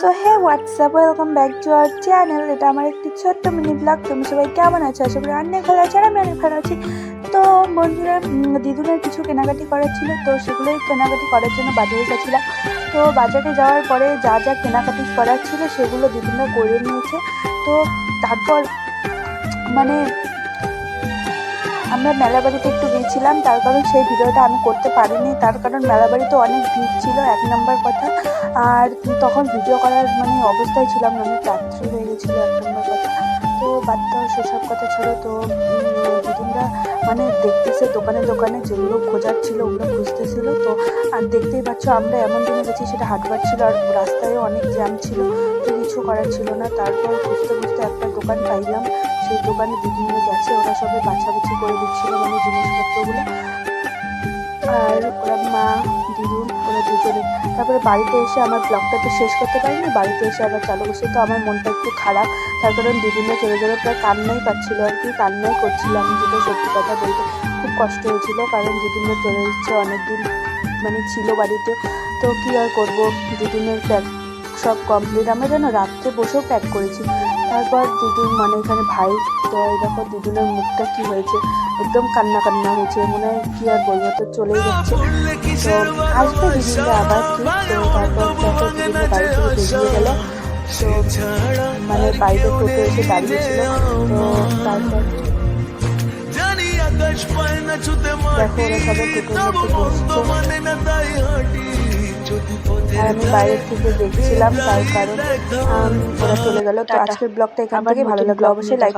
So hey what's up welcome back to our channel এটা আমার একটি ছোট্ট মিনি ব্লগ তুমি সবাই কেমন আছো? আশা করি অনেক ভালো আছো আর আমি অনেক ভালো আছি। তো, বন্ধুরা দিদুনের কিছু কেনাকাটি করার ছিল। তো, সেগুলোই কেনাকাটি করার জন্য বাজারে গেছিলাম। তো, বাজারে যাওয়ার পরে যা যা কেনাকাটি করার ছিল, সেগুলো দিদুনরা করে নিয়েছে। তো, তারপর মানে আমরা মেলাবাড়িতে একটু গিয়েছিলাম তার কারণ সেই ভিডিওটা আমি করতে পারিনি। তার কারণ মেলাবাড়িতে অনেক ভিড় ছিল এক নম্বর কথা। আর তখন ভিডিও করার মানে অবস্থায় ছিলাম মানে রাত্রি হয়ে গেছিল এক নম্বর কথা। তো বাদ সেসব কথা ছিল তো উম, মানে দেখতেছে, দোকানে দোকানে যেগুলো খোঁজার ছিল ওগুলো খুঁজতেছিল। তো, আর দেখতেই পাচ্ছ আমরা এমন দিনে গেছি সেটা হাটবার ছিল আর রাস্তায় অনেক জ্যাম ছিল, তো কিছু করার ছিল না। তারপর খুঁজতে খুঁজতে একটা দোকান পাইলাম। সেই দোকানে দিদিনরা গেছে, ওরা সবাই বাছাবাছি করে দিচ্ছিল মানে জিনিসপত্রগুলো। আর ওরা মা, দিদুন ওরা দুজনে তারপরে বাড়িতে এসে আমার ব্লগটা তো শেষ করতে পারিনি, বাড়িতে এসে আবার চালু করছে। তো আমার মনটা একটু খারাপ। তার কারণ দিদুনরা চলে যাবে প্রায় কান্নাই পাচ্ছিলো আর কি, কান্নাই করছিল আমি যেটা সত্যি কথা বলতে। খুব কষ্ট হয়েছিল কারণ দিদুনরা চলে এসেছে অনেকদিন মানে ছিল বাড়িতে। তো কী আর করব দিদুনের প্যাক সব কমপ্লিট আমরা যেন রাত্রে বসেও প্যাক করেছি। তারপর দিদুন মানে এখানে ভাই, তো দেখো দিদুনের মুখটা কী হয়েছে? একদম কান্না কান্না হয়েছে, মনে হয় কী আর বলব, তো চলেই যাচ্ছে। তো আসবে দিদিনটা আবার তো তারপর দিদিনটা বাড়ি থেকে বেরিয়ে গেল। তো মানে বাইরে টোটো এসে দাঁড়িয়েছিল। তো তারপর দেখো ওরা সবাই টোটোর মধ্যে আর আমি বাইরের থেকে দেখছিলাম তার কারণ ওরা চলে গেল। তো আজকের ব্লগটা এখান থেকে ভালো লাগল অবশ্যই লাইক